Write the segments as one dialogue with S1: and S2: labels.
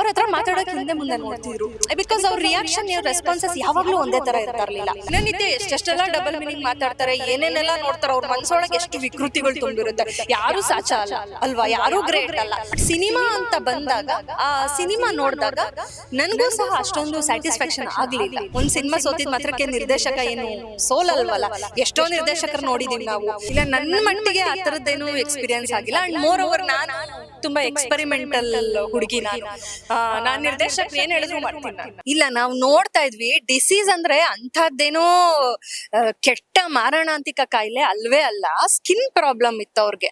S1: ಅವ್ರ ಹತ್ರ ಮಾತಾಡೋಕೆ ಹಿಂದೆ ಮುಂದೆ ನೋಡ್ತಿದ್ರು. ಬಿಕಾಸ್ ಅವ್ರ ರಿಯಾಕ್ಷನ್ ರೆಸ್ಪಾನ್ಸಸ್ ಯಾವಾಗ್ಲೂ ಒಂದೇ ತರ ಇರ್ತಾರಲಿಲ್ಲ. ದಿನನಿತ್ಯ ಎಷ್ಟೆಷ್ಟೆಲ್ಲ ಡಬಲ್ ಮೀನಿಂಗ್ ಮಾತಾಡ್ತಾರೆ ಏನೇನೆಲ್ಲ ನೋಡ್ತಾರೆ ಅವ್ರ ಮನ್ಸೊಳಗೆ ಎಷ್ಟು ವಿಕೃತಿಗಳು ತುಂಬಿರುತ್ತೆ. ಯಾರು ಸಾಚ ಅಲ್ಲ ಅಲ್ವಾ? ಯಾರು ಗ್ರೇಟ್ ಅಲ್ಲ. ಸಿನಿಮಾ ಅಂತ ಬಂದಾಗ ಆ ಸಿನಿಮಾ ನೋಡಿದಾಗ ನನಗೂ ಸಹ ಅಷ್ಟೊಂದು ಸ್ಯಾಟಿಸ್ಫ್ಯಾಕ್ಷನ್ ಆಗ್ಲಿಲ್ಲ. ಒಂದ್ ಸಿನಿಮಾ ಸೋತಿದ್ ಮಾತ್ರಕ್ಕೆ ನಿರ್ದೇಶಕ ಏನು ಸೋಲಲ್ವಲ್ಲ? ಎಷ್ಟೋ ನಿರ್ದೇಶಕರು ನೋಡಿದೀವಿ ನಾವು. ಇಲ್ಲ ನನ್ನ ಮಟ್ಟಿಗೆ ಆ ತರದ್ದೇನು ಎಕ್ಸ್ಪೀರಿಯನ್ಸ್ ಆಗಿಲ್ಲ. ಅಂಡ್ ಮೋರ್ ಓವರ್ ನಾನು ತುಂಬಾ ಎಕ್ಸ್ಪೆರಿಮೆಂಟಲ್ ಹುಡುಗಿ ನಾನು. ಆ, ನಾನ್ ನಿರ್ದೇಶಕರು ಏನ್ ಹೇಳಿದ್ರು ಮಾಡ್ತೀನಿ ನಾನು. ಇಲ್ಲ ನಾವು ನೋಡ್ತಾ ಇದ್ವಿ ಡಿಸೀಸ್ ಅಂದ್ರೆ ಅಂತದ್ದೇನೋ ಕೆಟ್ಟ ಮಾರಣಾಂತಿಕ ಕಾಯಿಲೆ ಅಲ್ವೇ ಅಲ್ಲ ಸ್ಕಿನ್ ಪ್ರಾಬ್ಲಮ್ ಇತ್ತು ಅವ್ರಿಗೆ.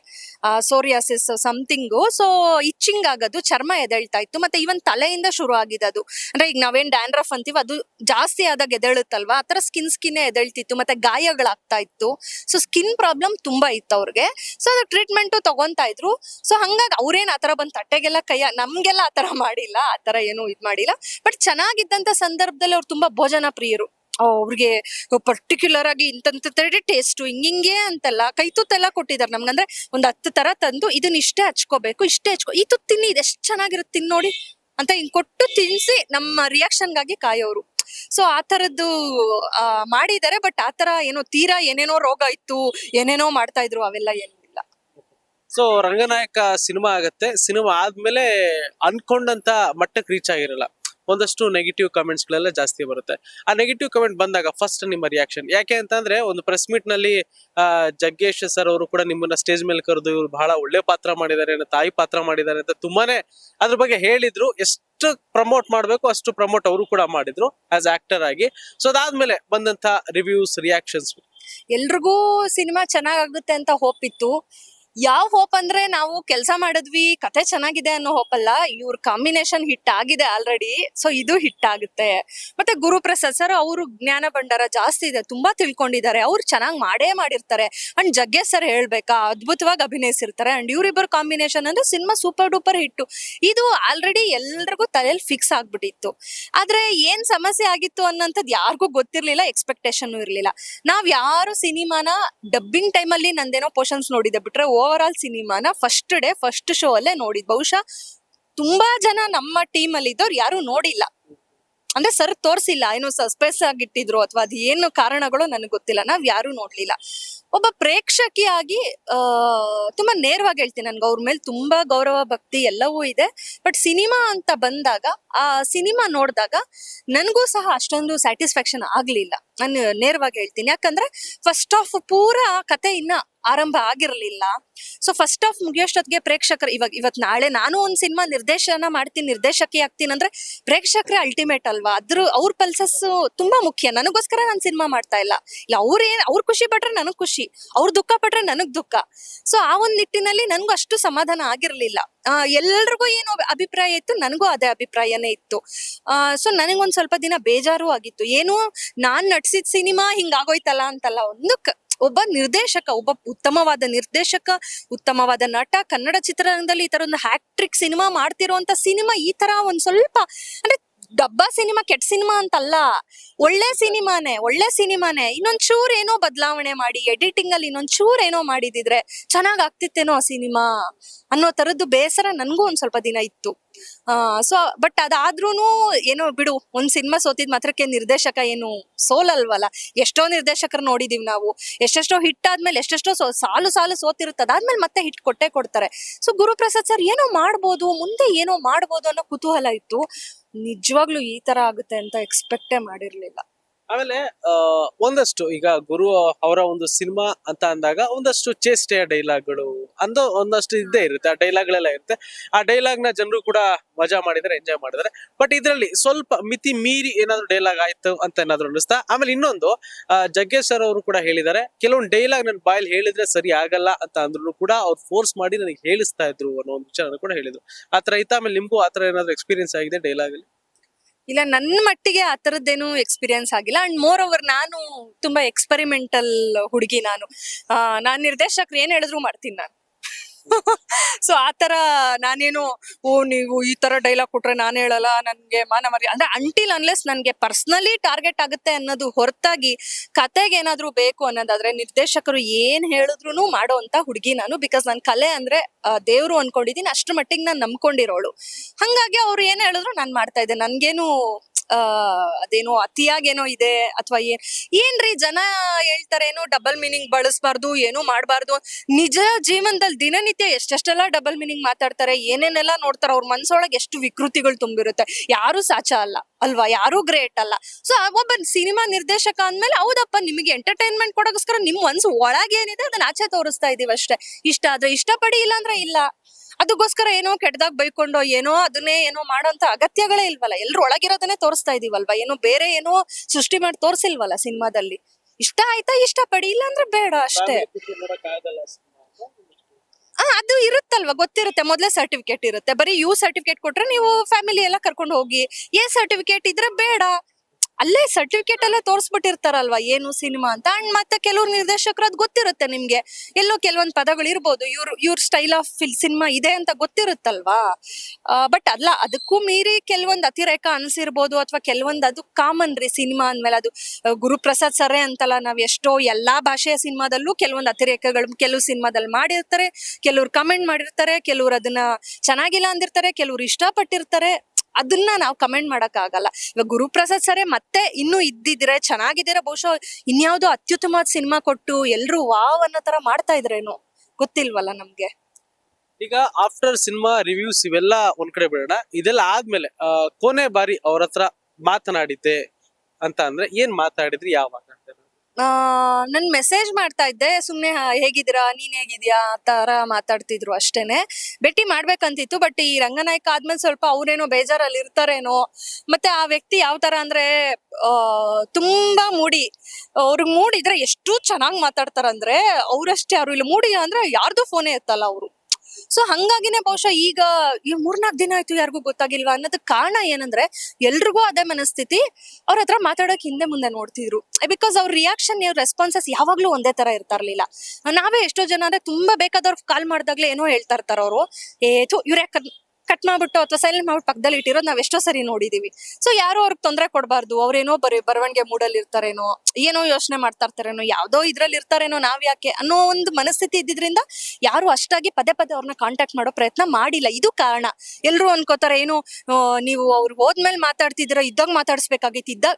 S1: ಸೋರಿಯಾಸಿಸ್ ಸಮಥಿಂಗ್ ಸೊ ಇಚ್ಚಿಂಗ್ ಆಗೋದು ಚರ್ಮ ಎದೆಳ್ತಾ ಇತ್ತು ಮತ್ತೆ ಈವನ್ ತಲೆಯಿಂದ ಶುರು ಆಗಿದೆ ಅದು ಅಂದ್ರೆ ಈಗ ನಾವೇನ್ ಡ್ಯಾಂಡ್ರಫ್ ಅಂತೀವಿ ಅದು ಜಾಸ್ತಿ ಆದಾಗ ಎದೆಳುತ್ತಲ್ವಾ? ಆತರ ಸ್ಕಿನ್ ಸ್ಕಿನ್ ಎದಳ್ತಿತ್ತು ಮತ್ತೆ ಗಾಯಗಳಾಗ್ತಾ ಇತ್ತು. ಸೊ ಸ್ಕಿನ್ ಪ್ರಾಬ್ಲಮ್ ತುಂಬಾ ಇತ್ತು ಅವ್ರಿಗೆ. ಸೊ ಅದ್ರ ಟ್ರೀಟ್ಮೆಂಟ್ ತಗೊಂತಾ ಇದ್ರು. ಸೊ ಹಂಗಾಗಿ ಅವ್ರೇನ್ ಆತರ ಬಂದ್ ತಟ್ಟೆಗೆಲ್ಲ ಕೈಯ, ನಮ್ಗೆಲ್ಲ ಆತರ ಮಾಡಿಲ್ಲ, ಆತರ ಏನು ಇದ್ ಮಾಡಿಲ್ಲ. ಬಟ್ ಚೆನ್ನಾಗಿದ್ದಂತ ಸಂದರ್ಭದಲ್ಲಿ ಅವ್ರು ತುಂಬಾ ಭೋಜನ ಪ್ರಿಯರು ಅವ್ರಿಗೆ ಪರ್ಟಿಕ್ಯುಲರ್ ಆಗಿ ಇಂತಂತೇ ಟೇಸ್ಟ್ ಹಿಂಗಿಂಗೆ ಅಂತಲ್ಲ, ಕೈ ತುತ್ತೆಲ್ಲ ಕೊಟ್ಟಿದ್ದಾರೆ ನಮ್ಗಂದ್ರೆ ಒಂದ್ ಹತ್ತು ತರ ತಂದು ಇದನ್ನ ಇಷ್ಟೇ ಹಚ್ಕೋಬೇಕು, ಇಷ್ಟೇ ಹಚ್ಕೋ, ಈ ತುತ್ತು ತಿನ್ನಿ ಇದು ಎಷ್ಟ್ ಚೆನ್ನಾಗಿರುತ್ತೆ ತಿನ್ ನೋಡಿ ಅಂತ ಹಿಂಗ್ ಕೊಟ್ಟು ತಿನ್ಸಿ ನಮ್ಮ ರಿಯಾಕ್ಷನ್ಗಾಗಿ ಕಾಯೋರು. ಸೊ ಆ ತರದ್ದು ಮಾಡಿದ್ದಾರೆ, ಬಟ್ ಆ ತರ ಏನೋ ತೀರಾ ಏನೇನೋ ರೋಗ ಇತ್ತು, ಏನೇನೋ ಮಾಡ್ತಾ ಇದ್ರು, ಅವೆಲ್ಲ ಏನೂ
S2: ಸೊ ರಂಗನಾಯಕ ಸಿನಿಮಾ ಆಗತ್ತೆ. ಸಿನಿಮಾ ಆದ್ಮೇಲೆ ಅನ್ಕೊಂಡಂತ ಮಟ್ಟಕ್ಕೆ ರೀಚ್ ಆಗಿರಲ್ಲ. ಒಂದಷ್ಟು ನೆಗೆಟಿವ್ ಕಮೆಂಟ್ಸ್ ಗಳೆಲ್ಲ ಜಾಸ್ತಿ ಬರುತ್ತೆ. ಆ ನೆಗೆಟಿವ್ ಕಮೆಂಟ್ ಬಂದಾಗ ಫಸ್ಟ್ ನಿಮ್ಮ ರಿಯಾಕ್ಷನ್ ಯಾಕೆ ಅಂತಂದ್ರೆ, ಒಂದು ಪ್ರೆಸ್ ಮೀಟ್ನಲ್ಲಿ ಜಗ್ಗೇಶ್ ಸರ್ ಅವರು ಕೂಡ ನಿಮ್ಮನ್ನ ಸ್ಟೇಜ್ ಮೇಲೆ ಕರೆದು ಇವ್ರು ಬಹಳ ಒಳ್ಳೆ ಪಾತ್ರ ಮಾಡಿದ್ದಾರೆ ತಾಯಿ ಪಾತ್ರ ಮಾಡಿದ್ದಾರೆ ಅಂತ ತುಂಬಾನೇ ಅದ್ರ ಬಗ್ಗೆ ಹೇಳಿದ್ರು. ಎಷ್ಟು ಪ್ರಮೋಟ್ ಮಾಡಬೇಕು ಅಷ್ಟು ಪ್ರಮೋಟ್ ಅವರು ಕೂಡ ಮಾಡಿದ್ರು ಆಸ್ ಆಕ್ಟರ್ ಆಗಿ. ಸೊ ಅದಾದ್ಮೇಲೆ ಬಂದಂತ ರಿವ್ಯೂಸ್ ರಿಯಾಕ್ಷನ್ಸ್
S1: ಎಲ್ರಿಗೂ ಸಿನಿಮಾ ಚೆನ್ನಾಗಾಗುತ್ತೆ ಅಂತ ಹೋಪ್ ಇತ್ತು. ಯಾವ ಹೋಪ್ ಅಂದ್ರೆ ನಾವು ಕೆಲಸ ಮಾಡಿದ್ವಿ ಕತೆ ಚೆನ್ನಾಗಿದೆ ಅನ್ನೋ ಹೋಪ್ ಅಲ್ಲ, ಇವ್ರ ಕಾಂಬಿನೇಷನ್ ಹಿಟ್ ಆಗಿದೆ ಆಲ್ರೆಡಿ ಸೊ ಇದು ಹಿಟ್ ಆಗುತ್ತೆ. ಮತ್ತೆ ಗುರುಪ್ರಸಾದ್ ಸರ್ ಅವರು ಜ್ಞಾನ ಭಂಡಾರ ಜಾಸ್ತಿ ಇದೆ, ತುಂಬಾ ತಿಳ್ಕೊಂಡಿದ್ದಾರೆ, ಅವ್ರು ಚೆನ್ನಾಗಿ ಮಾಡೇ ಮಾಡಿರ್ತಾರೆ. ಅಂಡ್ ಜಗ್ಗೇಶ್ ಸರ್ ಹೇಳ್ಬೇಕಾ, ಅದ್ಭುತವಾಗಿ ಅಭಿನಯಿಸಿರ್ತಾರೆ. ಅಂಡ್ ಇವ್ರಿಬ್ಬರ ಕಾಂಬಿನೇಷನ್ ಅಂದ್ರೆ ಸಿನಿಮಾ ಸೂಪರ್ ಡೂಪರ್ ಹಿಟ್ಟು. ಇದು ಆಲ್ರೆಡಿ ಎಲ್ರಿಗೂ ತಲೆಯಲ್ಲಿ ಫಿಕ್ಸ್ ಆಗ್ಬಿಟ್ಟಿತ್ತು. ಆದ್ರೆ ಏನ್ ಸಮಸ್ಯೆ ಆಗಿತ್ತು ಅನ್ನೋಂಥದ್ದು ಯಾರಿಗೂ ಗೊತ್ತಿರ್ಲಿಲ್ಲ ಎಕ್ಸ್ಪೆಕ್ಟೇಷನ್ ಇರ್ಲಿಲ್ಲ. ನಾವ್ ಯಾರು ಸಿನಿಮಾನ ಡಬ್ಬಿಂಗ್ ಟೈಮಲ್ಲಿ ನಂದೇನೋ ಪೋರ್ಷನ್ಸ್ ನೋಡಿದೆ ಬಿಟ್ರೆ ಓವರ್ ಆಲ್ ಸಿನಿಮಾನ ಫಸ್ಟ್ ಡೇ ಫಸ್ಟ್ ಶೋ ಅಲ್ಲೇ ನೋಡಿದ್. ಬಹುಶಃ ತುಂಬಾ ಜನ ನಮ್ಮ ಟೀಮ್ ಅಲ್ಲಿ ಇದ್ದವ್ರು ಯಾರು ನೋಡಿಲ್ಲ. ಅಂದ್ರೆ ಸರ್ ತೋರಿಸಿಲ್ಲ, ಏನೋ ಸಸ್ಪೆನ್ಸ್ ಆಗಿಟ್ಟಿದ್ರು ಅಥವಾ ಅದು ಏನು ಕಾರಣಗಳು ನನಗೆ ಗೊತ್ತಿಲ್ಲ. ನಾವ್ ಯಾರು ನೋಡ್ಲಿಲ್ಲ. ಒಬ್ಬ ಪ್ರೇಕ್ಷಕಿಯಾಗಿ ತುಂಬಾ ನೇರವಾಗಿ ಹೇಳ್ತೀನಿ. ನನ್ಗೆ ಅವ್ರ ಮೇಲೆ ತುಂಬಾ ಗೌರವ, ಭಕ್ತಿ ಎಲ್ಲವೂ ಇದೆ. ಬಟ್ ಸಿನಿಮಾ ಅಂತ ಬಂದಾಗ, ಆ ಸಿನಿಮಾ ನೋಡಿದಾಗ ನನಗೂ ಸಹ ಅಷ್ಟೊಂದು ಸ್ಯಾಟಿಸ್ಫ್ಯಾಕ್ಷನ್ ಆಗ್ಲಿಲ್ಲ. ನಾನು ನೇರವಾಗಿ ಹೇಳ್ತೀನಿ. ಯಾಕಂದ್ರೆ ಫಸ್ಟ್ ಆಫ್ ಪೂರ ಕತೆ ಇನ್ನ ಆರಂಭ ಆಗಿರಲಿಲ್ಲ. ಸೊ ಫಸ್ಟ್ ಆಫ್ ಮುಗಿಯೋಷ್ಟೊತ್ತಿಗೆ ಪ್ರೇಕ್ಷಕರು ಇವಾಗ, ಇವತ್ ನಾಳೆ ನಾನು ಒಂದ್ ಸಿನಿಮಾ ನಿರ್ದೇಶನ ಮಾಡ್ತೀನಿ, ನಿರ್ದೇಶಕಿ ಆಗ್ತೀನಿ ಅಂದ್ರೆ ಪ್ರೇಕ್ಷಕರೇ ಅಲ್ಟಿಮೇಟ್ ಅಲ್ವಾ? ಅದ್ರ ಅವ್ರ ಪಲ್ಸಸ್ ತುಂಬಾ ಮುಖ್ಯ. ನನಗೋಸ್ಕರ ನಾನು ಸಿನಿಮಾ ಮಾಡ್ತಾ ಇಲ್ಲ. ಇಲ್ಲ ಅವ್ರೇನ್ ಅವ್ರ ಖುಷಿ ಪಟ್ರೆ ನನಗ್ ಖುಷಿ. ಅವ್ರ ದುಃಖ ಪಟ್ರೆ ನನಗ್ ದುಃಖ. ಸೊ ಆ ಒಂದ್ ನಿಟ್ಟಿನಲ್ಲಿ ನನ್ಗೂ ಅಷ್ಟು ಸಮಾಧಾನ ಆಗಿರ್ಲಿಲ್ಲ. ಎಲ್ರಿಗೂ ಏನು ಅಭಿಪ್ರಾಯ ಇತ್ತು, ನನಗೂ ಅದೇ ಅಭಿಪ್ರಾಯನೇ ಇತ್ತು. ಸೊ ನನಗೊಂದ್ ಸ್ವಲ್ಪ ದಿನ ಬೇಜಾರು ಆಗಿತ್ತು. ಏನು ನಾನ್ ನಟಿಸಿದ ಸಿನಿಮಾ ಹಿಂಗಾಗೋಯ್ತಲ್ಲ ಅಂತಲ್ಲ ಒಂದು ಒಬ್ಬ ನಿರ್ದೇಶಕ, ಒಬ್ಬ ಉತ್ತಮವಾದ ನಿರ್ದೇಶಕ, ಉತ್ತಮವಾದ ನಟ, ಕನ್ನಡ ಚಿತ್ರರಂಗದಲ್ಲಿ ಈ ತರ ಒಂದು ಹ್ಯಾಟ್ರಿಕ್ ಸಿನಿಮಾ ಮಾಡ್ತಿರುವಂತ ಸಿನಿಮಾ ಈ ತರ ಒಂದ್ ಸ್ವಲ್ಪ, ಅಂದ್ರೆ ಡಬ್ಬ ಸಿನಿಮಾ, ಕೆಟ್ಟ ಸಿನಿಮಾ ಅಂತಲ್ಲ. ಒಳ್ಳೆ ಸಿನಿಮಾನೇ ಒಳ್ಳೆ ಸಿನಿಮಾನೇ. ಇನ್ನೊಂದ್ ಚೂರ್ ಏನೋ ಬದಲಾವಣೆ ಮಾಡಿ ಎಡಿಟಿಂಗ್ ಅಲ್ಲಿ ಇನ್ನೊಂದ್ ಚೂರ್ ಏನೋ ಮಾಡಿದಿದ್ರೆ ಚೆನ್ನಾಗ್ ಆಗ್ತಿತ್ತೇನೋ ಆ ಸಿನಿಮಾ ಅನ್ನೋ ತರದ್ದು ಬೇಸರ ನನ್ಗೂ ಒಂದ್ ಸ್ವಲ್ಪ ದಿನ ಇತ್ತು. ಸೊ ಬಟ್ ಅದಾದ್ರೂನು ಏನೋ ಬಿಡು, ಒಂದ್ ಸಿನಿಮಾ ಸೋತಿದ್ ಮಾತ್ರಕ್ಕೆ ನಿರ್ದೇಶಕ ಏನು ಸೋಲಲ್ವಲ್ಲ? ಎಷ್ಟೋ ನಿರ್ದೇಶಕರು ನೋಡಿದೀವಿ ನಾವು. ಎಷ್ಟೆಷ್ಟೋ ಹಿಟ್ ಆದ್ಮೇಲೆ ಎಷ್ಟೆಷ್ಟೋ ಸಾಲು ಸಾಲು ಸೋತಿರುತ್ತೆ. ಅದಾದ್ಮೇಲೆ ಮತ್ತೆ ಹಿಟ್ ಕೊಟ್ಟೆ ಕೊಡ್ತಾರೆ. ಸೊ ಗುರುಪ್ರಸಾದ್ ಸರ್ ಏನೋ ಮಾಡ್ಬೋದು, ಮುಂದೆ ಏನೋ ಮಾಡ್ಬೋದು ಅನ್ನೋ ಕುತೂಹಲ ಇತ್ತು. ನಿಜವಾಗ್ಲೂ ಈ ತರ ಆಗುತ್ತೆ ಅಂತ ಎಕ್ಸ್ಪೆಕ್ಟೇ ಮಾಡಿರ್ಲಿಲ್ಲ.
S2: ಆಮೇಲೆ ಒಂದಷ್ಟು, ಈಗ ಗುರು ಅವರ ಒಂದು ಸಿನಿಮಾ ಅಂತ ಅಂದಾಗ ಒಂದಷ್ಟು ಚೇಷ್ಟೆಯ ಡೈಲಾಗ್ಗಳು ಅಂದು ಒಂದಷ್ಟು ಇದ್ದೇ ಇರುತ್ತೆ, ಆ ಡೈಲಾಗ್ಗಳೆಲ್ಲ ಇರುತ್ತೆ. ಆ ಡೈಲಾಗ್ನ ಜನರು ಕೂಡ ಮಜಾ ಮಾಡಿದರೆ ಎಂಜಾಯ್ ಮಾಡಿದರೆ. ಬಟ್ ಇದರಲ್ಲಿ ಸ್ವಲ್ಪ ಮಿತಿ ಮೀರಿ ಏನಾದ್ರು ಡೈಲಾಗ್ ಆಯ್ತು ಅಂತ ಏನಾದ್ರು ಅನಿಸ್ತಾ ಆಮೇಲೆ ಇನ್ನೊಂದು ಜಗ್ಗೇಶ್ ಸರ್ ಅವರು ಕೂಡ ಹೇಳಿದ್ದಾರೆ, ಕೆಲವೊಂದು ಡೈಲಾಗ್ ನನ್ನ ಬಾಯಲ್ಲಿ ಹೇಳಿದ್ರೆ ಸರಿ ಆಗಲ್ಲ ಅಂತ ಅಂದ್ರೂ ಕೂಡ ಅವ್ರು ಫೋರ್ಸ್ ಮಾಡಿ ನನಗೆ ಹೇಳಿಸ್ತಾ ಇದ್ರು ಅನ್ನೋ ಒಂದು ವಿಚಾರ ಕೂಡ ಹೇಳಿದ್ರು. ಆತರ ಇತ್ತ, ಆಮೇಲೆ ನಿಮ್ಗೂ ಆತರ ಏನಾದ್ರು ಎಕ್ಸ್ಪೀರಿಯನ್ಸ್ ಆಗಿದೆ ಡೈಲಾಗ್ ಅಲ್ಲಿ
S1: ಇಲ್ಲ ನನ್ನ ಮಟ್ಟಿಗೆ ಆ ತರದ್ದೇನು ಎಕ್ಸ್ಪೀರಿಯನ್ಸ್ ಆಗಿಲ್ಲ. ಅಂಡ್ ಮೋರ್ ಓವರ್ ನಾನು ತುಂಬಾ ಎಕ್ಸ್ಪೆರಿಮೆಂಟಲ್ ಹುಡುಗಿ ನಾನು. ಆ, ನಾನ್ ನಿರ್ದೇಶಕರು ಏನ್ ಹೇಳಿದ್ರು ಮಾಡ್ತೀನಿ ನಾನು. ಸೊ ಆತರ ನಾನೇನು, ಓ, ನೀವು ಈ ತರ ಡೈಲಾಗ್ ಕೊಟ್ರೆ ನಾನು ಹೇಳಲ್ಲ, ನನ್ಗೆ ಮಾನ ಮರ್ಯಾದೆ ಅಂದ್ರೆ ಅಂಟಿಲ್ ಅನ್ಲೆಸ್ ನನ್ಗೆ ಪರ್ಸನಲಿ ಟಾರ್ಗೆಟ್ ಆಗುತ್ತೆ ಅನ್ನೋದು ಹೊರತಾಗಿ ಕತೆಗೆ ಏನಾದ್ರೂ ಬೇಕು ಅನ್ನೋದಾದ್ರೆ ನಿರ್ದೇಶಕರು ಏನ್ ಹೇಳಿದ್ರು ಮಾಡೋ ಅಂತ ಹುಡುಗಿ ನಾನು ಬಿಕಾಸ್ ನನ್ ಕಲೆ ಅಂದ್ರೆ ದೇವ್ರು ಅನ್ಕೊಂಡಿದೀನಿ, ಅಷ್ಟ್ರ ಮಟ್ಟಿಗೆ ನಾನು ನಂಬ್ಕೊಂಡಿರೋಳು. ಹಂಗಾಗಿ ಅವ್ರು ಏನ್ ಹೇಳಿದ್ರು ನಾನ್ ಮಾಡ್ತಾ ಇದ್ದೆ. ನನ್ಗೇನು ಆ ಅದೇನೋ ಅತಿಯಾಗೇನೋ ಇದೆ ಅಥವಾ ಏನ್ ಏನ್ರಿ ಜನ ಹೇಳ್ತಾರೆ, ಏನೋ ಡಬಲ್ ಮೀನಿಂಗ್ ಬಳಸ್ಬಾರ್ದು, ಏನೂ ಮಾಡಬಾರ್ದು. ನಿಜ ಜೀವನದಲ್ಲಿ ದಿನನಿತ್ಯ ಎಷ್ಟೆಷ್ಟೆಲ್ಲ ಡಬಲ್ ಮೀನಿಂಗ್ ಮಾತಾಡ್ತಾರೆ, ಏನೇನೆಲ್ಲ ನೋಡ್ತಾರೆ, ಅವ್ರ ಮನ್ಸೊಳಗೆ ಎಷ್ಟು ವಿಕೃತಿಗಳು ತುಂಬಿರುತ್ತೆ. ಯಾರು ಸಾಚ ಅಲ್ಲ, ಅಲ್ವಾ? ಯಾರು ಗ್ರೇಟ್ ಅಲ್ಲ. ಸೊ ಒಬ್ಬ ಸಿನಿಮಾ ನಿರ್ದೇಶಕ ಅಂದ್ಮೇಲೆ, ಹೌದಪ್ಪ, ನಿಮಗೆ ಎಂಟರ್ಟೈನ್ಮೆಂಟ್ ಕೊಡೋಸ್ಕರ ನಿಮ್ ಮನ್ಸು ಏನಿದೆ ಅದನ್ನ ಆಚೆ ತೋರಿಸ್ತಾ ಇದೀವಿ ಅಷ್ಟೇ. ಇಷ್ಟ ಆದ್ರೆ ಇಷ್ಟಪಡಿ ಇಲ್ಲ ಅಂದ್ರೆ ಇಲ್ಲ. ಅದಕ್ಕೋಸ್ಕರ ಏನೋ ಕೆಟ್ಟದಾಗ ಬೈಕೊಂಡು ಏನೋ ಅದನ್ನೇ ಏನೋ ಮಾಡೋಂತ ಅಗತ್ಯಗಳೇ ಇಲ್ವಲ್ಲ. ಎಲ್ರು ಒಳಗಿರೋದನ್ನೇ ತೋರಿಸ್ತಾ ಇದೀವಲ್ವಾ? ಏನೋ ಬೇರೆ ಏನೋ ಸೃಷ್ಟಿ ಮಾಡಿ ತೋರಿಸಿಲ್ವಲ್ಲ ಸಿನಿಮಾದಲ್ಲಿ? ಇಷ್ಟ ಆಯ್ತಾ? ಇಷ್ಟ ಪಡಿ? ಇಲ್ಲ ಅಂದ್ರೆ ಬೇಡ, ಅಷ್ಟೇ. ಹಾ ಅದು ಇರುತ್ತಲ್ವಾ? ಗೊತ್ತಿರುತ್ತೆ. ಮೊದ್ಲೇ ಸರ್ಟಿಫಿಕೇಟ್ ಇರುತ್ತೆ. ಬರೀ ಯು ಸರ್ಟಿಫಿಕೇಟ್ ಕೊಟ್ರೆ ನೀವು ಫ್ಯಾಮಿಲಿ ಎಲ್ಲ ಕರ್ಕೊಂಡು ಹೋಗಿ, ಎ ಸರ್ಟಿಫಿಕೇಟ್ ಇದ್ರೆ ಬೇಡ. ಅಲ್ಲೇ ಸರ್ಟಿಫಿಕೇಟ್ ಅಲ್ಲೇ ತೋರಿಸ್ಬಿಟ್ಟಿರ್ತಾರಲ್ವಾ, ಏನು ಸಿನಿಮಾ ಅಂತ? ಅಂಡ್ ಮತ್ತೆ ಕೆಲವ್ರು ನಿರ್ದೇಶಕರು ಅದು ಗೊತ್ತಿರುತ್ತೆ ನಿಮ್ಗೆ. ಎಲ್ಲೋ ಕೆಲವೊಂದು ಪದಗಳು ಇರ್ಬೋದು, ಇವ್ರ ಇವ್ರ ಸ್ಟೈಲ್ ಆಫ್ ಫಿಲ್ ಸಿನಿಮಾ ಇದೆ ಅಂತ ಗೊತ್ತಿರುತ್ತಲ್ವಾ? ಬಟ್ ಅಲ್ಲ, ಅದಕ್ಕೂ ಮೀರಿ ಕೆಲವೊಂದು ಅತಿರೇಕ ಅನಿಸಿರ್ಬೋದು ಅಥವಾ ಕೆಲವೊಂದು ಅದು ಕಾಮನ್ ರೀ ಸಿನಿಮಾ ಅಂದ್ಮೇಲೆ ಅದು ಗುರುಪ್ರಸಾದ್ ಸರೇ ಅಂತಲ್ಲ ನಾವ್ ಎಷ್ಟೋ ಎಲ್ಲಾ ಭಾಷೆಯ ಸಿನಿಮಾದಲ್ಲೂ ಕೆಲವೊಂದು ಅತಿರೇಕಗಳು ಕೆಲವು ಸಿನಿಮಾದಲ್ಲಿ ಮಾಡಿರ್ತಾರೆ, ಕೆಲವ್ರು ಕಮೆಂಟ್ ಮಾಡಿರ್ತಾರೆ, ಕೆಲವ್ರು ಅದನ್ನ ಚೆನ್ನಾಗಿಲ್ಲ ಅಂದಿರ್ತಾರೆ, ಕೆಲವ್ರು ಇಷ್ಟಪಟ್ಟಿರ್ತಾರೆ. ಅದನ್ನ ನಾವು ಕಮೆಂಟ್ ಮಾಡಕ್ ಆಗಲ್ಲ ಇವಾಗ ಗುರುಪ್ರಸಾದ್ ಸರೇ ಮತ್ತೆ ಇನ್ನೂ ಇದ್ದಿದ್ರೆ ಚೆನ್ನಾಗಿದ್ದೀರಾ ಬಹುಶಃ ಇನ್ಯಾವುದೋ ಅತ್ಯುತ್ತಮವಾದ ಸಿನಿಮಾ ಕೊಟ್ಟು ಎಲ್ರು ವಾವ್ ಅನ್ನೋ ತರ ಮಾಡ್ತಾ ಇದ್ರೇನು? ಗೊತ್ತಿಲ್ವಲ್ಲ ನಮ್ಗೆ?
S2: ಈಗ ಆಫ್ಟರ್ ಸಿನಿಮಾ ರಿವ್ಯೂಸ್ ಇವೆಲ್ಲ ಒಂದ್ ಕಡೆ ಬಿಡೋಣ. ಇದೆಲ್ಲ ಆದ್ಮೇಲೆ ಆ, ಕೊನೆ ಬಾರಿ ಅವ್ರ ಹತ್ರ ಮಾತನಾಡಿದ್ದೆ ಅಂತ ಅಂದ್ರೆ ಏನ್ ಮಾತಾಡಿದ್ರಿ ಯಾವ ಮಾತಾಡ್ತಾರೆ
S1: ಆ ನನ್ ಮೆಸೇಜ್ ಮಾಡ್ತಾ ಇದ್ದೆ. ಸುಮ್ನೆ ಹೇಗಿದ್ದೀರಾ? ನೀನ್ ಹೇಗಿದ್ಯಾ ಆ ತರ ಮಾತಾಡ್ತಿದ್ರು ಅಷ್ಟೇನೆ. ಭೇಟಿ ಮಾಡ್ಬೇಕಂತಿತ್ತು ಬಟ್ ಈ ರಂಗನಾಯಕ ಆದ್ಮೇಲೆ ಸ್ವಲ್ಪ ಅವ್ರೇನೋ ಬೇಜಾರಲ್ಲಿ ಇರ್ತಾರೇನೋ. ಮತ್ತೆ ಆ ವ್ಯಕ್ತಿ ಯಾವ ತರ ಅಂದ್ರೆ ತುಂಬಾ ಮೂಡಿ. ಅವ್ರಿಗೆ ಮೂಡಿದ್ರೆ ಎಷ್ಟು ಚೆನ್ನಾಗ್ ಮಾತಾಡ್ತಾರಂದ್ರೆ, ಅವ್ರಷ್ಟೇ ಅವ್ರು ಇಲ್ಲಿ. ಮೂಡಿ ಅಂದ್ರೆ ಯಾರ್ದು ಫೋನೇ ಎತ್ತಲ್ಲ ಅವರು. ಸೊ ಹಂಗಾಗಿನೇ ಬಹುಶಃ ಈಗ ಈ ಮೂರ್ನಾಲ್ಕು ದಿನ ಆಯ್ತು ಯಾರಿಗೂ ಗೊತ್ತಾಗಿಲ್ವಾ ಅನ್ನೋದಕ್ಕೆ ಕಾರಣ ಏನಂದ್ರೆ ಎಲ್ರಿಗೂ ಅದೇ ಮನಸ್ಥಿತಿ. ಅವ್ರ ಹತ್ರ ಮಾತಾಡೋಕೆ ಹಿಂದೆ ಮುಂದೆ ನೋಡ್ತಿದ್ರು. ಬಿಕಾಸ್ ಅವ್ರ ರಿಯಾಕ್ಷನ್ ರೆಸ್ಪಾನ್ಸಸ್ ಯಾವಾಗ್ಲೂ ಒಂದೇ ತರ ಇರ್ತಾ ಇರ್ಲಿಲ್ಲ ನಾವೇ ಎಷ್ಟೋ ಜನ ಅಂದ್ರೆ ತುಂಬಾ ಬೇಕಾದವ್ರು ಕಾಲ್ ಮಾಡಿದಾಗ್ಲೇ ಏನೋ ಹೇಳ್ತಾ ಇರ್ತಾರ ಅವರು. ಏ ಇವ್ರ ಯಾಕೆ ಕಟ್ ಮಾಡ್ಬಿಟ್ಟು ಅಥವಾ ಸೈಲೆಂಟ್ ಮಾಡ್ಬಿಟ್ಟು ಪಕ್ಕದಲ್ಲಿ ಇಟ್ಟಿರೋದು ನಾವ್ ಎಷ್ಟೋ ಸರಿ ನೋಡಿದೀವಿ. ಸೊ ಯಾರು ಅವ್ರಿಗೆ ತೊಂದರೆ ಕೊಡಬಾರ್ದು. ಅವ್ರೇನೋ ಬರೀ ಬರವಣಿಗೆ ಮೂಡಲ್ಲಿ ಇರ್ತಾರೇನೋ ಏನೋ ಯೋಚನೆ ಮಾಡ್ತಾ ಇರ್ತಾರೇನೋ, ಯಾವ್ದೋ ಇದ್ರಲ್ಲಿ ಇರ್ತಾರೇನೋ ನಾವ್ ಯಾಕೆ ಅನ್ನೋ ಒಂದು ಮನಸ್ಥಿತಿ ಇದ್ದಿದ್ರಿಂದ ಯಾರು ಅಷ್ಟಾಗಿ ಪದೇ ಪದೇ ಅವ್ರನ್ನ ಕಾಂಟ್ಯಾಕ್ಟ್ ಮಾಡೋ ಪ್ರಯತ್ನ ಮಾಡಿಲ್ಲ. ಇದು ಕಾರಣ. ಎಲ್ರು ಅನ್ಕೋತಾರೆ, ಏನು ನೀವು ಅವ್ರು ಹೋದ್ಮೇಲೆ ಮಾತಾಡ್ತಿದ್ರ ಇದ್ದಾಗ ಮಾತಾಡಿಸ್ಬೇಕಾಗಿತ್ತು ಇದ್ದಾಗ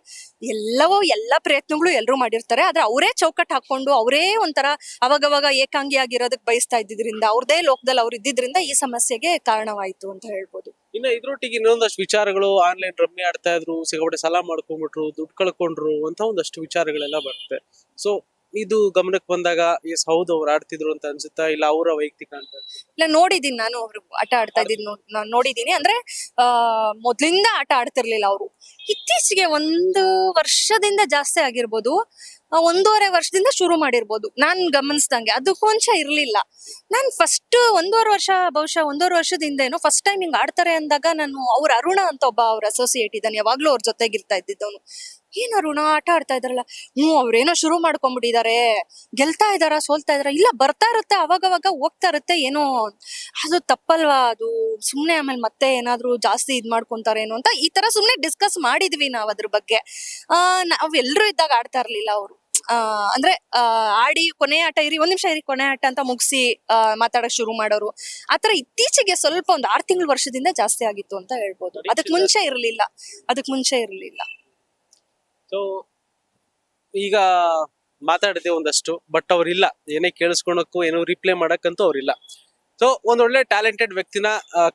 S1: ಎಲ್ಲವೋ ಎಲ್ಲ ಪ್ರಯತ್ನಗಳು ಎಲ್ರು ಮಾಡಿರ್ತಾರೆ. ಆದ್ರೆ ಅವರೇ ಚೌಕಟ್ ಹಾಕೊಂಡು ಅವರೇ ಒಂಥರ ಅವಾಗವಾಗ ಏಕಾಂಗಿ ಆಗಿರೋದಕ್ಕೆ ಬಯಸ್ತಾ ಇದ್ದಿದ್ರಿಂದ, ಅವ್ರದೇ ಲೋಕದಲ್ಲಿ ಅವ್ರು ಇದ್ದಿದ್ರಿಂದ ಈ ಸಮಸ್ಯೆಗೆ ಕಾರಣವಾಯ್ತು ಅಂತ. ಹೇಳ್ಬೋದು.
S2: ಇನ್ನ ಇದ್ರೊಟ್ಟಿಗೆ ಇನ್ನೊಂದಷ್ಟು ವಿಚಾರಗಳು ಆನ್ಲೈನ್ ರಮ್ಮಿ ಆಡ್ತಾ ಇದ್ರು ಸಿಗಬಡೆ ಸಾಲ ಮಾಡ್ಕೊಂಡ್ಬಿಟ್ರು ದುಡ್ಡು ಕಳ್ಕೊಂಡ್ರು ಅಂತ ಒಂದಷ್ಟು ವಿಚಾರಗಳೆಲ್ಲ ಬರುತ್ತೆ. ಸೊ ಇದು ಗಮನಕ್ಕೆ ಬಂದಾಗ ಎಸ್ ಹೌದು ಅವ್ರು ಆಡ್ತಿದ್ರು ಅಂತ ಅನ್ಸುತ್ತಾ? ಇಲ್ಲ ಅವರ ವೈಯಕ್ತಿಕ ಅಂತ
S1: ಇಲ್ಲ ನೋಡಿದೀನಿ ನಾನು ಅವ್ರು ಆಟ ಆಡ್ತಾ ಇದ್ದೀನಿ ನಾನು ನೋಡಿದೀನಿ. ಅಂದ್ರೆ ಆ ಮೊದ್ಲಿಂದ ಆಟ ಆಡ್ತಿರ್ಲಿಲ್ಲ ಅವರು. ಇತ್ತೀಚೆಗೆ ಒಂದು ವರ್ಷದಿಂದ ಜಾಸ್ತಿ ಆಗಿರ್ಬೋದು ಒಂದೂವರೆ ವರ್ಷದಿಂದ ಶುರು ಮಾಡಿರ್ಬೋದು. ನಾನ್ ಗಮನಿಸ್ದಂಗೆ ಅದಕ್ಕೂ ಅಂಶ ಇರ್ಲಿಲ್ಲ. ನಾನ್ ಫಸ್ಟ್ ಒಂದೂವರೆ ವರ್ಷ, ಬಹುಶಃ ಒಂದೂವರೆ ವರ್ಷದಿಂದ ಏನೋ ಫಸ್ಟ್ ಟೈಮ್ ಹಿಂಗ್ ಆಡ್ತಾರೆ ಅಂದಾಗ ನಾನು ಅವ್ರ ಅರುಣ ಅಂತ ಒಬ್ಬ ಅವ್ರ ಅಸೋಸಿಯೇಟ್ ಇದ್ದಾನೆ, ಯಾವಾಗ್ಲೂ ಅವ್ರ ಜೊತೆಗಿರ್ತಾ ಇದ್ದಿದ್ದವನು. ಏನ್ ಅರುಣ ಆಟ ಆಡ್ತಾ ಇದಾರಲ್ಲ ಹ್ಮ್ ಅವ್ರೇನೋ ಶುರು ಮಾಡ್ಕೊಂಡ್ಬಿಟ್ಟಿದ್ದಾರೆ ಗೆಲ್ತಾ ಇದಾರ ಸೋಲ್ತಾ ಇದಾರ ಇಲ್ಲ ಬರ್ತಾ ಇರುತ್ತೆ ಅವಾಗವಾಗ ಹೋಗ್ತಾ ಇರುತ್ತೆ ಏನೋ ಅದು ತಪ್ಪಲ್ವಾ? ಅದು ಸುಮ್ನೆ ಆಮೇಲೆ ಮತ್ತೆ ಏನಾದ್ರೂ ಜಾಸ್ತಿ ಇದ್ ಮಾಡ್ಕೊಂತಾರೇನೋ ಅಂತ ಈ ತರ ಸುಮ್ನೆ ಡಿಸ್ಕಸ್ ಮಾಡಿದ್ವಿ ನಾವ್ ಅದ್ರ ಬಗ್ಗೆ. ಆ ನಾವ್ ಎಲ್ರು ಇದ್ದಾಗ ಆಡ್ತಾ ಇರ್ಲಿಲ್ಲ ಅವರು. ಆ ಅಂದ್ರೆ ಆಡಿ ಕೊನೆ ಆಟ ಇರಿ ಒಂದ್ ನಿಮಿಷ ಇರಿ ಕೊನೆ ಆಟ ಅಂತ ಮುಗಿಸಿ ಮಾತಾಡಕ್ ಶುರು ಮಾಡೋರು. ಆತರ ಇತ್ತೀಚೆಗೆ ಸ್ವಲ್ಪ ಒಂದ್ ಆರ್ ತಿಂಗಳ ವರ್ಷದಿಂದ ಜಾಸ್ತಿ ಆಗಿತ್ತು ಅಂತ ಹೇಳ್ಬೋದು. ಅದಕ್ ಮುಂಚೆ ಇರ್ಲಿಲ್ಲ. ಅದಕ್ ಮುಂಚೆ ಇರ್ಲಿಲ್ಲ.
S2: ಸೊ ಈಗ ಮಾತಾಡಿದೆ ಒಂದಷ್ಟು ಬಟ್ ಅವ್ರಿಲ್ಲ. ಏನೇ ಕೇಳಿಸ್ಕೊಳಕ್ಕೂ, ಏನೋ ರಿಪ್ಲೈ ಮಾಡಕ್ಕಂತೂ ಅವ್ರಿಲ್ಲ. ಸೊ ಒಂದೊಳ್ಳೆ ಟ್ಯಾಲೆಂಟೆಡ್ ವ್ಯಕ್ತಿನ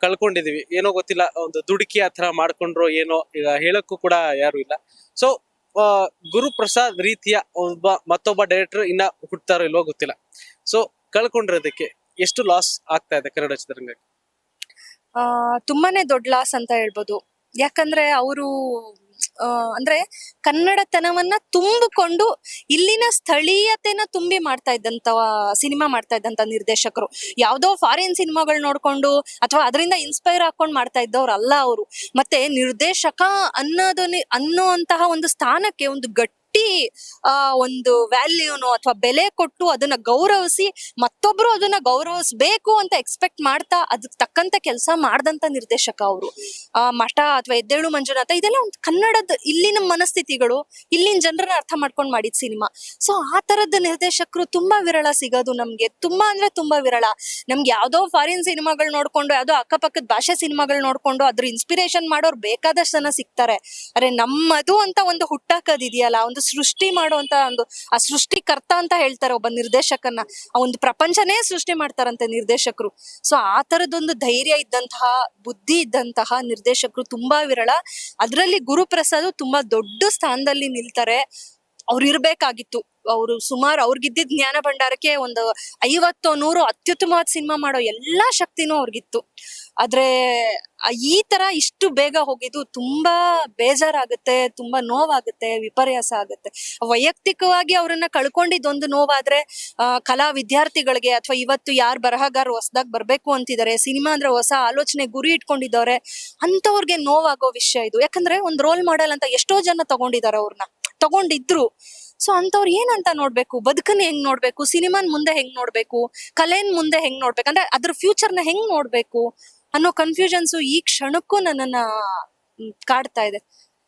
S2: ಕಳ್ಕೊಂಡಿದೀವಿ. ಏನೋ ಗೊತ್ತಿಲ್ಲ, ಒಂದು ದುಡುಕಿ ಆ ಥರ ಮಾಡ್ಕೊಂಡ್ರು ಏನೋ, ಈಗ ಹೇಳಕ್ಕೂ ಕೂಡ ಯಾರು ಇಲ್ಲ. ಸೊ ಗುರುಪ್ರಸಾದ್ ರೀತಿಯ ಒಬ್ಬ, ಮತ್ತೊಬ್ಬ ಡೈರೆಕ್ಟರ್ ಇನ್ನ ಹುಟ್ತಾರೋ ಇಲ್ವೋ ಗೊತ್ತಿಲ್ಲ. ಸೊ ಕಳ್ಕೊಂಡಿರೋದಕ್ಕೆ ಎಷ್ಟು ಲಾಸ್ ಆಗ್ತಾ ಇದೆ ಕನ್ನಡ ಚಿತ್ರರಂಗಕ್ಕೆ?
S1: ತುಂಬಾನೇ ದೊಡ್ಡ ಲಾಸ್ ಅಂತ ಹೇಳ್ಬೋದು. ಯಾಕಂದ್ರೆ, ಅವರು ಅಂದ್ರೆ ಕನ್ನಡತನವನ್ನ ತುಂಬಿಕೊಂಡು ಇಲ್ಲಿನ ಸ್ಥಳೀಯತೆನ ತುಂಬಿ ಮಾಡ್ತಾ ಇದ್ದಂತ ಸಿನಿಮಾ ಮಾಡ್ತಾ ಇದ್ದಂತ ನಿರ್ದೇಶಕರು. ಯಾವ್ದೋ ಫಾರಿನ್ ಸಿನಿಮಾಗಳು ನೋಡ್ಕೊಂಡು ಅಥವಾ ಅದರಿಂದ ಇನ್ಸ್ಪೈರ್ ಹಾಕೊಂಡು ಮಾಡ್ತಾ ಇದ್ದವ್ರು ಅಲ್ಲ ಅವರು. ಮತ್ತೆ ನಿರ್ದೇಶಕ ಅನ್ನೋದನ್ನ ಅನ್ನೋ ಅಂತಹ ಒಂದು ಸ್ಥಾನಕ್ಕೆ ಒಂದು ಗಟ್ಟಿ ಆ, ಒಂದು ವ್ಯಾಲ್ಯೂನು ಅಥವಾ ಬೆಲೆ ಕೊಟ್ಟು ಅದನ್ನ ಗೌರವಿಸಿ ಮತ್ತೊಬ್ರು ಅದನ್ನ ಗೌರವಿಸ್ಬೇಕು ಅಂತ ಎಕ್ಸ್ಪೆಕ್ಟ್ ಮಾಡ್ತಾ ಅದಕ್ಕೆ ತಕ್ಕಂತ ಕೆಲಸ ಮಾಡ್ದಂತ ನಿರ್ದೇಶಕ ಅವರು. ಆ, ಮಠ ಅಥವಾ ಎದ್ದೇಳು ಮಂಜುನಾಥ, ಇದೆಲ್ಲ ಒಂದು ಕನ್ನಡದ ಇಲ್ಲಿನ ಮನಸ್ಥಿತಿಗಳು, ಇಲ್ಲಿನ ಜನರನ್ನ ಅರ್ಥ ಮಾಡ್ಕೊಂಡು ಮಾಡಿದ ಸಿನಿಮಾ. ಸೊ ಆ ತರದ ನಿರ್ದೇಶಕರು ತುಂಬಾ ವಿರಳ ಸಿಗೋದು ನಮ್ಗೆ. ತುಂಬಾ ಅಂದ್ರೆ ತುಂಬಾ ವಿರಳ. ನಮ್ಗೆ ಯಾವ್ದೋ ಫಾರಿನ್ ಸಿನಿಮಾಗಳು ನೋಡ್ಕೊಂಡು, ಯಾವ್ದೋ ಅಕ್ಕಪಕ್ಕದ ಭಾಷೆ ಸಿನಿಮಾಗಳು ನೋಡ್ಕೊಂಡು ಅದ್ರ ಇನ್ಸ್ಪಿರೇಷನ್ ಮಾಡೋರು ಬೇಕಾದಷ್ಟು ಜನ ಸಿಗ್ತಾರೆ. ಅರೆ ನಮ್ಮದು ಅಂತ ಒಂದು ಹುಟ್ಟಾಕದಿದೆಯಲ್ಲ ಒಂದು ಸೃಷ್ಟಿ ಮಾಡುವಂತ ಒಂದು, ಆ ಸೃಷ್ಟಿಕರ್ತ ಅಂತ ಹೇಳ್ತಾರೆ ಒಬ್ಬ ನಿರ್ದೇಶಕನ ಆ ಒಂದು ಪ್ರಪಂಚನೇ ಸೃಷ್ಟಿ ಮಾಡ್ತಾರಂತೆ ನಿರ್ದೇಶಕರು. ಸೊ ಆ ತರದೊಂದು ಧೈರ್ಯ ಇದ್ದಂತಹ, ಬುದ್ಧಿ ಇದ್ದಂತಹ ನಿರ್ದೇಶಕರು ತುಂಬಾ ವಿರಳ. ಅದ್ರಲ್ಲಿ ಗುರುಪ್ರಸಾದ್ ತುಂಬಾ ದೊಡ್ಡ ಸ್ಥಾನದಲ್ಲಿ ನಿಲ್ತಾರೆ. ಅವ್ರು ಇರ್ಬೇಕಾಗಿತ್ತು. ಅವರು ಸುಮಾರು ಅವ್ರಿಗಿದ್ದಿದ್ ಜ್ಞಾನ ಭಂಡಾರಕ್ಕೆ ಒಂದು ಐವತ್ತು ನೂರು ಅತ್ಯುತ್ತಮವಾದ ಸಿನಿಮಾ ಮಾಡೋ ಎಲ್ಲಾ ಶಕ್ತಿನೂ ಅವ್ರಿಗಿತ್ತು. ಆದ್ರೆ ಈ ತರ ಇಷ್ಟು ಬೇಗ ಹೋಗಿದ್ದು ತುಂಬಾ ಬೇಜಾರಾಗುತ್ತೆ, ತುಂಬಾ ನೋವಾಗುತ್ತೆ, ವಿಪರ್ಯಾಸ ಆಗುತ್ತೆ. ವೈಯಕ್ತಿಕವಾಗಿ ಅವರನ್ನ ಕಳ್ಕೊಂಡಿದ್ದೊಂದು ನೋವಾದ್ರೆ ಕಲಾ ವಿದ್ಯಾರ್ಥಿಗಳಿಗೆ ಅಥವಾ ಇವತ್ತು ಯಾರು ಬರಹಗಾರ ಹೊಸದಾಗಿ ಬರ್ಬೇಕು ಅಂತಿದ್ದಾರೆ ಸಿನಿಮಾ ಅಂದ್ರೆ ಹೊಸ ಆಲೋಚನೆ ಗುರಿ ಇಟ್ಕೊಂಡಿದ್ದವ್ರೆ ಅಂತವ್ರಿಗೆ ನೋವಾಗೋ ವಿಷಯ ಇದು. ಯಾಕಂದ್ರೆ ಒಂದ್ ರೋಲ್ ಮಾಡೆಲ್ ಅಂತ ಎಷ್ಟೋ ಜನ ತಗೊಂಡಿದ್ದಾರೆ ಅವ್ರನ್ನ ತಗೊಂಡಿದ್ರು. ಸೊ ಅಂತವ್ರು ಏನಂತ ನೋಡ್ಬೇಕು? ಬದುಕನ್ನ ಹೆಂಗ್ ನೋಡ್ಬೇಕು? ಸಿನಿಮಾನ್ ಮುಂದೆ ಹೆಂಗ್ ನೋಡ್ಬೇಕು? ಕಲೆನ್ ಮುಂದೆ ಹೆಂಗ್ ನೋಡ್ಬೇಕು? ಅಂದ್ರೆ ಅದ್ರ ಫ್ಯೂಚರ್ನ ಹೆಂಗ್ ನೋಡ್ಬೇಕು? ಅನ್ನೋ ಕನ್ಫ್ಯೂಷನ್ಸ್ ಈ ಕ್ಷಣಕ್ಕೂ ನನ್ನನ್ನ ಕಾಡ್ತಾ ಇದೆ.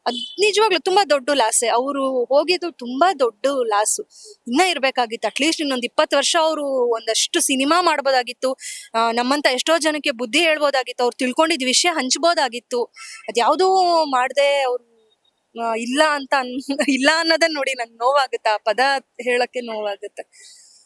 S1: ಅದ್ ನಿಜವಾಗ್ಲೂ ತುಂಬಾ ದೊಡ್ಡ ಲಾಸೆ. ಅವರು ಹೋಗಿದ್ದು ತುಂಬಾ ದೊಡ್ಡ ಲಾಸು. ಇನ್ನ ಇರ್ಬೇಕಾಗಿತ್ತು. ಅಟ್ಲೀಸ್ಟ್ ಇನ್ನೊಂದ್ ಇಪ್ಪತ್ತು ವರ್ಷ ಅವರು ಒಂದಷ್ಟು ಸಿನಿಮಾ ಮಾಡ್ಬೋದಾಗಿತ್ತು. ನಮ್ಮಂತ ಎಷ್ಟೋ ಜನಕ್ಕೆ ಬುದ್ಧಿ ಹೇಳ್ಬೋದಾಗಿತ್ತು. ಅವ್ರು ತಿಳ್ಕೊಂಡಿದ್ ವಿಷಯ ಹಂಚ್ಬೋದಾಗಿತ್ತು. ಅದ್ಯಾವುದೂ ಮಾಡದೆ ಅವ್ರು ಇಲ್ಲ ಅಂತ ಇಲ್ಲ ಅನ್ನೋದನ್ನ ನೋಡಿ ನಂಗೆ ನೋವಾಗುತ್ತೆ. ಆ ಪದ ಹೇಳಕ್ಕೆ ನೋವಾಗುತ್ತೆ.